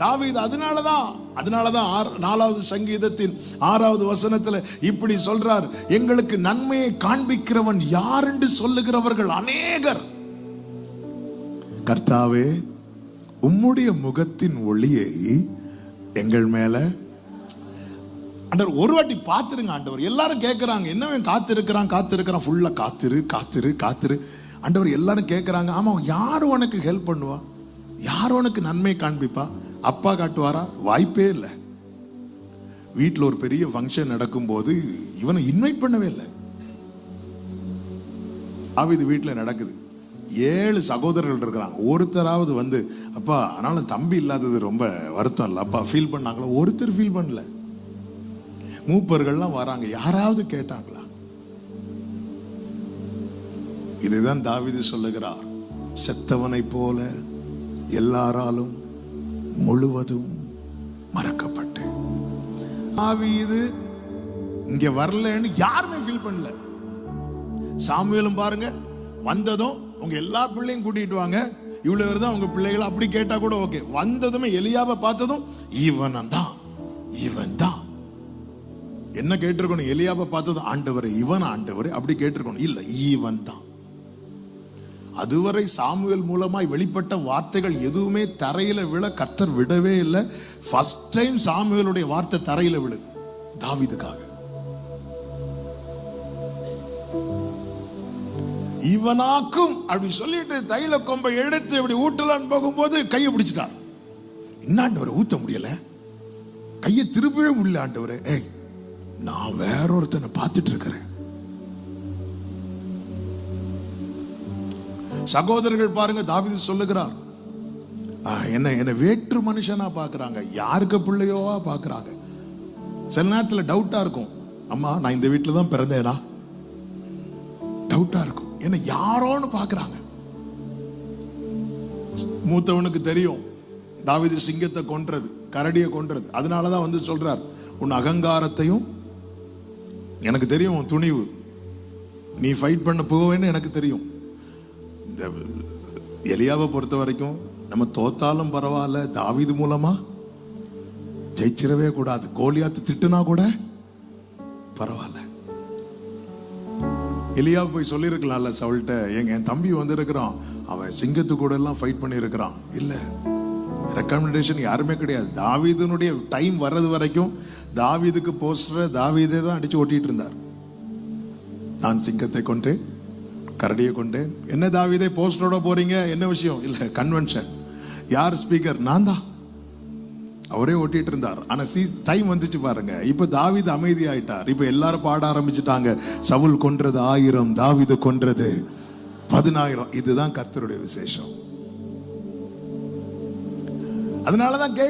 தாவீது அதனால தான் அதனால தான் ஆறு- நாலாவது சங்கீதத்தின் ஆறாவது வசனத்தில் இப்படி சொல்றார் எங்களுக்கு நன்மையை காண்பிக்கிறவன் யார் என்று சொல்லுகிறவர்கள் அநேகர். கர்த்தாவே உம்முடைய முகத்தின் ஒளியை எங்கள் மேல. ஆண்டவர் ஒரு வாட்டி பார்த்துருங்க ஆண்டவர் எல்லாரும் கேட்குறாங்க என்னவன் காத்திருக்கிறான் காத்திருக்கிறான் ஃபுல்லாக காத்திரு காத்திரு காத்திரு. ஆண்டவர் எல்லாரும் கேட்குறாங்க ஆமாம் யார் உனக்கு ஹெல்ப் பண்ணுவா? யார் உனக்கு நன்மை காண்பிப்பா? அப்பா காட்டுவாரா? வாய்ப்பே இல்லை. வீட்டில் ஒரு பெரிய ஃபங்க்ஷன் நடக்கும்போது இவனை இன்வைட் பண்ணவே இல்லை. இது வீட்டில் நடக்குது. ஏழு சகோதரர்கள் இருக்கிறாங்க. ஒருத்தராவது வந்து அப்பா ஆனாலும் தம்பி இல்லாதது ரொம்ப வருத்தம் இல்லை. அப்பா ஃபீல் பண்ணாங்களா? ஒருத்தர் ஃபீல் பண்ணல. மூப்பர்கள்லாம் வராங்க. யாராவது கேட்டாங்களா? இதுதான் தாவிது சொல்லுகிறார். செத்தவனைப் போல எல்லாராலும் முழுவதும் மறக்கப்பட்டு. இது இங்க வரலன்னு யாருமே ஃபீல் பண்ணல. சாமுவேலும் பாருங்க வந்ததும் உங்க எல்லா பிள்ளையும் கூட்டிட்டு வாங்க. இவ்வளவு பேர் தான் உங்க பிள்ளைகளை அப்படி கேட்டா கூட ஓகே வந்ததுமே எலியாவை பார்த்ததும் இவன் தான் இவன் தான். என்ன கேட்டிருக்கணும்? எலியாவை பார்த்ததும் ஆண்டவர் இவன் ஆண்டவர் அப்படி கேட்டிருக்கணும். இல்ல இவன் தான். அதுவரை சாமுவேல் மூலமாய் வெளிப்பட்ட வார்த்தைகள் எதுவுமே தரையில விழ கத்தர் விடவே இல்லை. ஃபர்ஸ்ட் டைம் சாமுவேலுடைய வார்த்தை தரையில விழுது. தாவிதுக்காக. இவனாக்கும் அப்படி சொல்லிட்டு தைல கொம்பை எடுத்து இப்படி ஊட்டலான்னு போகும்போது கையை பிடிச்சிட்டார் என்ன ஆண்டவரை ஊத்த முடியல? கையை திருப்பவே முடியல ஆண்டவர். ஏய் நான் வேற ஒருத்தனை பார்த்துட்டு இருக்கிறேன். சகோதரர்கள் பாருங்க தாவிது சொல்லுகிறார். என்ன என்ன வேற்று மனுஷனா பார்க்குறாங்க. யாருக்கு பிள்ளையோவா பார்க்குறாங்க. சில நேரத்தில் டவுட்டா இருக்கும். அம்மா நான் இந்த வீட்டில் தான் பிறந்தேனா? டவுட்டா இருக்கும். என்ன யாரோன்னு பார்க்குறாங்க. மூத்தவனுக்கு தெரியும். தாவிது சிங்கத்தை கொன்றது கரடியை கொன்றது. அதனால தான் வந்து சொல்றார் உன் அகங்காரத்தையும் எனக்கு தெரியும் உன் துணிவு. நீ ஃபைட் பண்ண போவேன்னு எனக்கு தெரியும். எலியாவை பொறுத்த வரைக்கும் நம்ம தோத்தாலும் பரவாயில்ல தாவீது மூலமா? ஜெயிச்சிடவே கூடாது. கோலியாத்து திட்டுனா கூட பரவாயில்ல. எலியா போய் சொல்லியிருக்கலாம்ல சவுல்கிட்ட எங்க என் தம்பி வந்திருக்கிறான். அவன் சிங்கத்து கூட எல்லாம் ஃபைட் பண்ணியிருக்கிறான். இல்லை. ரெக்கமெண்டேஷன் யாருமே கிடையாது. தாவீதுனுடைய டைம் வர்றது வரைக்கும் தாவீதுக்கு போஸ்டரை தாவீதே தான் அடிச்சு ஓட்டிட்டு இருந்தார். நான் சிங்கத்தை கொண்டு கரடியை கொண்டு என்ன தாவிதே போஸ்டரோட போறீங்க? என்ன விஷயம்? இல்ல கன்வென்ஷன் யார் ஸ்பீக்கர் நான் தான். அவரே ஓட்டிட்டு இருந்தார். ஆனா சீ டைம் வந்துச்சு பாருங்க. இப்ப தாவீது அமைதி ஆயிட்டார் இப்ப எல்லாரும் பாட ஆரம்பிச்சிட்டாங்க. சவுல் கொன்றது ஆயிரம் தாவீது கொன்றது பதினாயிரம். இதுதான் கத்தருடைய விசேஷம். அதனாலதான் கேட்க